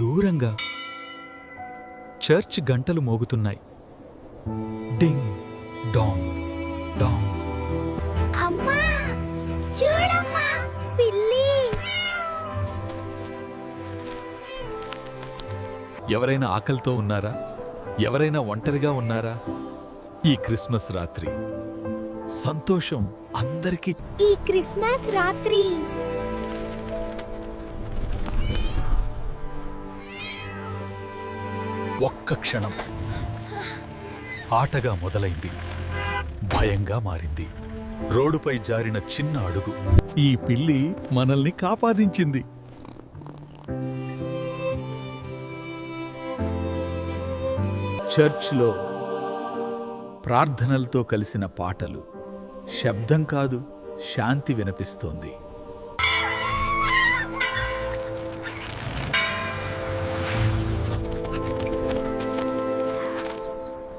దూరంగా చర్చ్ గంటలు మోగుతున్నాయి. Ding dong dong. అమ్మా! చూడమ్మా! పిల్లి! ఎవరైనా ఆకలితో ఉన్నారా? ఎవరైనా ఒంటరిగా ఉన్నారా? ఈ క్రిస్మస్ రాత్రి సంతోషం అందరికీ ఈ క్రిస్మస్ రాత్రి ఒక్క క్షణం. ఆటగా మొదలైంది. భయంగా మారింది. రోడ్డుపై జారిన చిన్న అడుగు. ఈ పిల్లి మనల్ని కాపాదించింది. చర్చ్లో ప్రార్థనలతో కలిసిన పాటలు. శబ్దం కాదు శాంతి వినిపిస్తోంది.